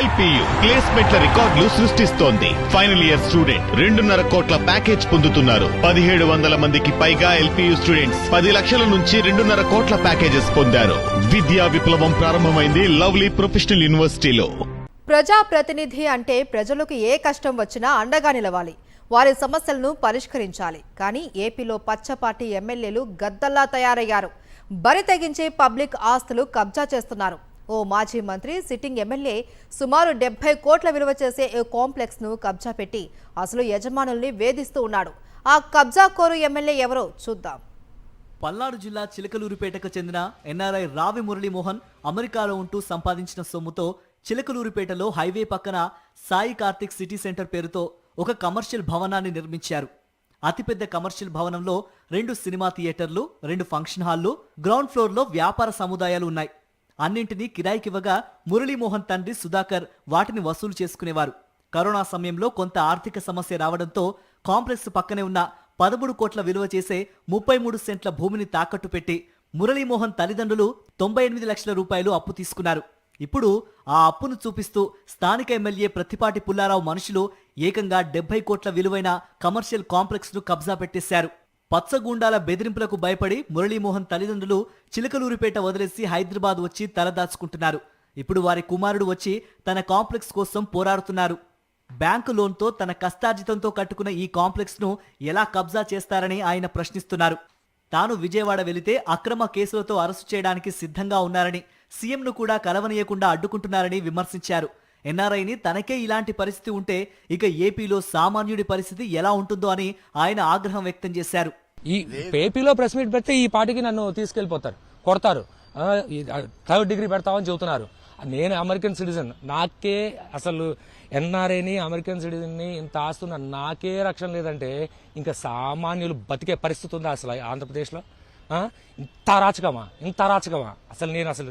LPU ప్లేస్మెంట్ల రికార్డులు సృష్టిస్తోంది. Final year student రెండున్నర కోట్ల ప్యాకేజ్ పొందుతున్నారు. పదిహేడు వందల మందికి పైగా ఎల్పియు స్టూడెంట్స్ పది లక్షల నుంచి రెండున్నర కోట్ల ప్యాకేజెస్ పొందారు. విద్యా విప్లవం ప్రారంభమైంది లవ్లీ ప్రొఫెషనల్ యూనివర్సిటీలో. ప్రజాప్రతినిధి అంటే ప్రజలకు ఏ కష్టం వచ్చినా అండగా నిలవాలి. వారి సమస్యలను పరిష్కరించాలి. కానీ ఏపీలో పచ్చపార్టీ ఎమ్మెల్యేలు గద్దల్లా తయారయ్యారు. బరి తెగించి పబ్లిక్ ఆస్తులు కబ్జా చేస్తున్నారు. ఓ మాజీ మంత్రి సిట్టింగ్ ఎమ్మెల్యే సుమారు డెబ్బై కోట్ల విలువ చేసే ఓ కాంప్లెక్స్ను కబ్జా పెట్టి అసలు యజమానుల్ని వేధిస్తూ ఉన్నాడు. ఆ కబ్జా కోరు ఎమ్మెల్యే ఎవరో చూద్దాం. పల్నాడు జిల్లా చిలకలూరుపేటకు చెందిన ఎన్ఆర్ఐ రావి మురళీమోహన్ అమెరికాలో ఉంటూ సంపాదించిన సొమ్ముతో చిలకలూరుపేటలో హైవే పక్కన సాయి కార్తిక్ సిటీ సెంటర్ పేరుతో ఒక కమర్షియల్ భవనాన్ని నిర్మించారు. అతిపెద్ద కమర్షియల్ భవనంలో రెండు సినిమా థియేటర్లు రెండు ఫంక్షన్ హాల్లు గ్రౌండ్ ఫ్లోర్లో వ్యాపార సముదాయాలు ఉన్నాయి. అన్నింటినీ కిరాయికివ్వగా మురళీమోహన్ తండ్రి సుధాకర్ వాటిని వసూలు చేసుకునేవారు. కరోనా సమయంలో కొంత ఆర్థిక సమస్య రావడంతో కాంప్లెక్స్ పక్కనే ఉన్న పదమూడు కోట్ల విలువ చేసే ముప్పై మూడు సెంట్ల భూమిని తాకట్టు పెట్టి మురళీమోహన్ తల్లిదండ్రులు తొంభై ఎనిమిది లక్షల రూపాయలు అప్పు తీసుకున్నారు. ఇప్పుడు ఆ అప్పును చూపిస్తూ స్థానిక ఎమ్మెల్యే ప్రతిపాటి పుల్లారావు మనుషులు ఏకంగా డెబ్బై కోట్ల విలువైన కమర్షియల్ కాంప్లెక్స్ను కబ్జా పెట్టేశారు. పచ్చగూండాల బెదిరింపులకు భయపడి మురళీమోహన్ తల్లిదండ్రులు చిలకలూరిపేట వదిలేసి హైదరాబాద్ వచ్చి తలదాచుకుంటున్నారు ఇప్పుడు వారి కుమారుడు వచ్చి తన కాంప్లెక్స్ కోసం పోరాడుతున్నారు. బ్యాంకు లోన్తో తన కష్టార్జితంతో కట్టుకున్న ఈ కాంప్లెక్స్ను ఎలా కబ్జా చేస్తారని ఆయన ప్రశ్నిస్తున్నారు. తాను విజయవాడ వెళితే అక్రమ కేసులతో అరెస్టు చేయడానికి సిద్ధంగా ఉన్నారని సీఎంను కూడా కలవనీయకుండా అడ్డుకుంటున్నారని విమర్శించారు. ఎన్ఆర్ఐని తనకే ఇలాంటి పరిస్థితి ఉంటే ఇక ఏపీలో సామాన్యుడి పరిస్థితి ఎలా ఉంటుందో అని ఆయన ఆగ్రహం వ్యక్తం చేశారు. ఈ ఏపీలో ప్రెస్ మీట్ పెడితే ఈ పార్టీకి నన్ను తీసుకెళ్ళిపోతారు కొడతారు. థర్డ్ డిగ్రీ పెడతామని చెబుతున్నారు. నేను అమెరికన్ సిటిజన్ నాకే అసలు ఎన్ఆర్ఐని అమెరికన్ సిటిజన్ని ఇంత ఆస్తున్న నాకే రక్షణ లేదంటే ఇంకా సామాన్యులు బతికే పరిస్థితి ఉందా అసలు ఆంధ్రప్రదేశ్లో? ఇంత అరాచకమా ఇంత అరాచకమా అసలు నేను అసలు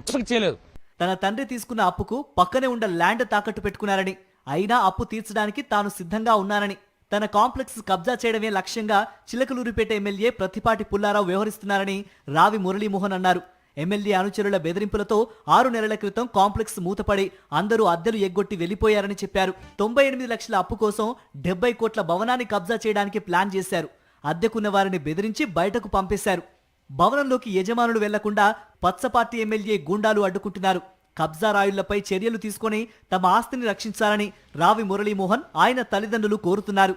ఎక్స్పెక్ట్ చేయలేదు. తన తండ్రి తీసుకున్న అప్పుకు పక్కనే ఉండ ల్యాండ్ తాకట్టు పెట్టుకున్నారని. అయినా అప్పు తీర్చడానికి తాను సిద్ధంగా ఉన్నానని. తన కాంప్లెక్స్ కబ్జా చేయడమే లక్ష్యంగా చిలకలూరిపేట ఎమ్మెల్యే ప్రతిపాటి పుల్లారావు వ్యవహరిస్తున్నారని రావి మురళీమోహన్ అన్నారు. ఎమ్మెల్యే అనుచరుల బెదిరింపులతో ఆరు నెలల క్రితం కాంప్లెక్స్ మూతపడి అందరూ అద్దెలు ఎగ్గొట్టి వెళ్ళిపోయారని చెప్పారు. తొంభై ఎనిమిది లక్షల అప్పు కోసం డెబ్బై కోట్ల భవనాన్ని కబ్జా చేయడానికి ప్లాన్ చేశారు. అద్దెకున్న వారిని బెదిరించి బయటకు పంపేశారు. భవనంలోకి యజమానులు వెళ్ళకుండా పచ్చపార్టీ ఎమ్మెల్యే గూండాలు అడ్డుకుంటున్నారు. కబ్జా రాయుళ్ళపై చర్యలు తీసుకొని తమ ఆస్తిని రక్షించాలని రావి మురళీమోహన్ ఆయన తల్లిదండ్రులు కోరుతున్నారు.